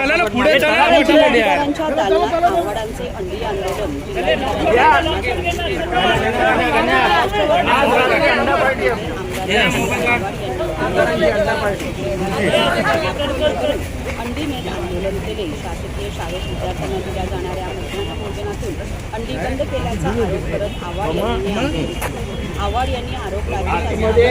चला ना पुढे चला मोठी गाडी आहे. शेतकऱ्यांच्या दालनात आव्हाडांचे अंडी आंदोलन अंडी मेल आंदोलन केले. शासकीय शाळेत विद्यार्थ्यांना दिल्या जाणाऱ्या मुख्यमंत्री भोजनातून अंडी बंद केल्याचा आरोप करत आव्हाड यांनी आव्हाड यांनी आरोप लागले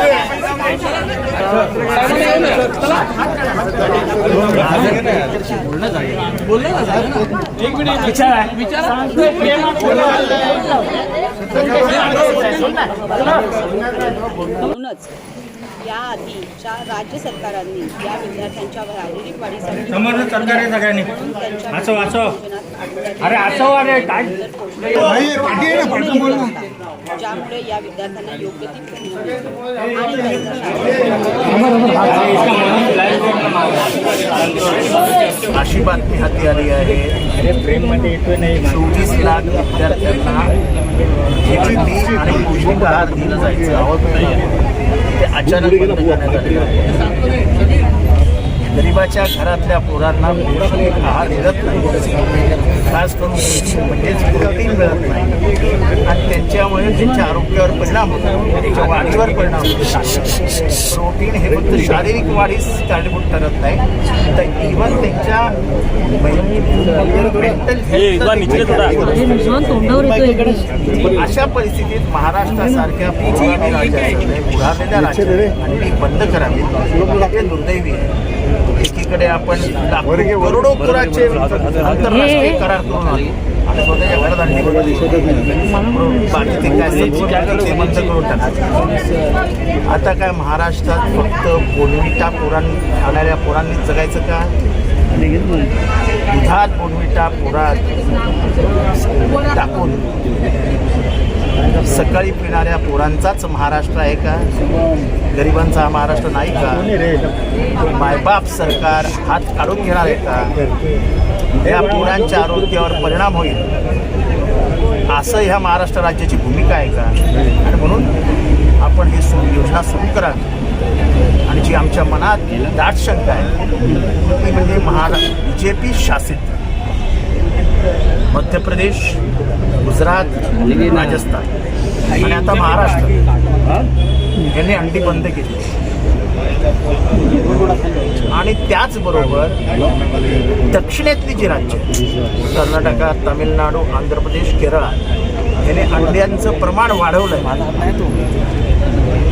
म्हणूनच याआधीच्या राज्य सरकारांनी या विद्यार्थ्यांच्या शारीरिक वाढीसाठी समोरनं सरकार सगळ्यांनी. वाचव, वाचव. अरे वाचव, अरे काय? ज्यामुळे या विद्यार्थ्यांना योग्य ती अशी बातमी हाती आली आहे. चोवीस लाख विद्यार्थ्यांना आणि पौष्टिक आहार दिलं जायचं. आवडतं ते अचानक बंद करण्यात आलेलं आहे. गरिबाच्या घरातल्या पोरांना पौष्टिक आहार मिळत नाही. खास करून म्हणजेच प्रोटीन मिळत नाही. आणि त्यांच्यामुळे त्यांच्या आरोग्यावर परिणाम होतो. त्यांच्या वाढीवर परिणाम होतो. प्रोटीन हे फक्त शारीरिक वाढीस कारणीभूत ठरत नाही. तर इव्हन त्यांच्या मेंटल अशा परिस्थितीत महाराष्ट्रासारख्या उभारलेल्या राज्यात अंडी बंद करावी. हे दुर्दैवी आहे एकीकडे आपण करोडो पुराचे आंतरराष्ट्रीय करार करून आलो. आणि स्वतःच्या घरात अंडी बनवली बाकी ते काय सब्सिडी आहे ते बंद करून टाकायचं आता काय महाराष्ट्रात फक्त बोनविटा पोरां खाणाऱ्या पोरांनी जगायचं का? दुधात बोनविटा पोरात टाकून. सकाळी पिणाऱ्या पोरांचाच महाराष्ट्र आहे का? गरिबांचा हा महाराष्ट्र नाही का? मायबाप सरकार हात काढून घेणार आहे का? या पोरांच्या आरोग्यावर परिणाम होईल. असं ह्या महाराष्ट्र राज्याची भूमिका आहे का? आणि म्हणून आपण ही सु योजना सुरू करा. आणि जी आमच्या मनात दाट शंका आहे ती म्हणजे महारा बी जे पी शासित. मध्य प्रदेश गुजरात राजस्थान आणि आता महाराष्ट्र. यांनी अंडी बंद केली. आणि त्याचबरोबर दक्षिणेतली जी राज्य कर्नाटका तामिळनाडू आंध्र प्रदेश केरळ याने अंड्यांचं प्रमाण वाढवलं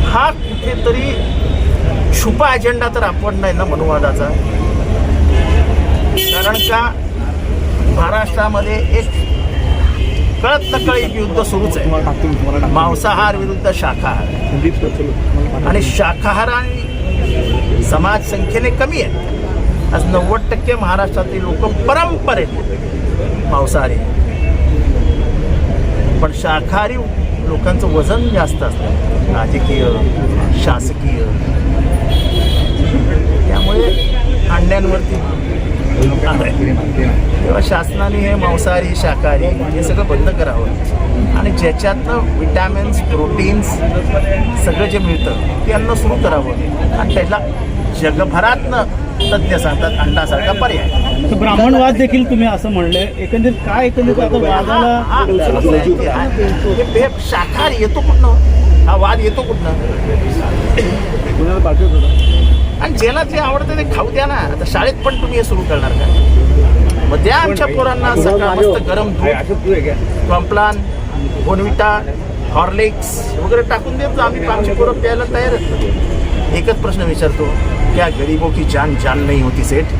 हा कुठेतरी छुपा अजेंडा तर आपण नाही ना मनुवादाचा कारण का? महाराष्ट्रामध्ये एक कळत नकळत युद्ध सुरूच आहे. मांसाहार विरुद्ध शाकाहार. आणि शाकाहार आणि समाज संख्येने कमी आहे आज नव्वद टक्के महाराष्ट्रातील लोक परंपरेत मांसाहारी पण शाकाहारी लोकांचं वजन जास्त असतं. राजकीय शासकीय. त्यामुळे अंड्यांवरती आहे. तेव्हा शासनाने हे मांसाहारी शाकाहारी हे सगळं बंद करावं. आणि ज्याच्यातनं विटॅमिन्स प्रोटीन्स सगळं जे मिळतं ते अन्न सुरू करावं. आणि त्याला जगभरातनं तज्ज्ञ सांगतात अंडासारखा पर्याय. ब्राह्मणवाद देखील तुम्ही असं म्हणले. एकंदरीत काय एकंदरीत आता वादाला हा. हे- हे शाकाहारी येतो कुठनं? हा वाद येतो कुठनं? आणि ज्याला जे आवडतं ते खाऊ द्या ना. आता शाळेत पण तुम्ही हे सुरू करणार का? मग द्या आमच्या पोरांना सकाळ मस्त गरम दूध कॉम्प्लान बोनविटा हॉर्लिक्स वगैरे टाकून देतो आम्ही आमची पोरं प्यायला तयार एकच प्रश्न विचारतो क्या गरीबों की जान जान नहीं होती सेठ?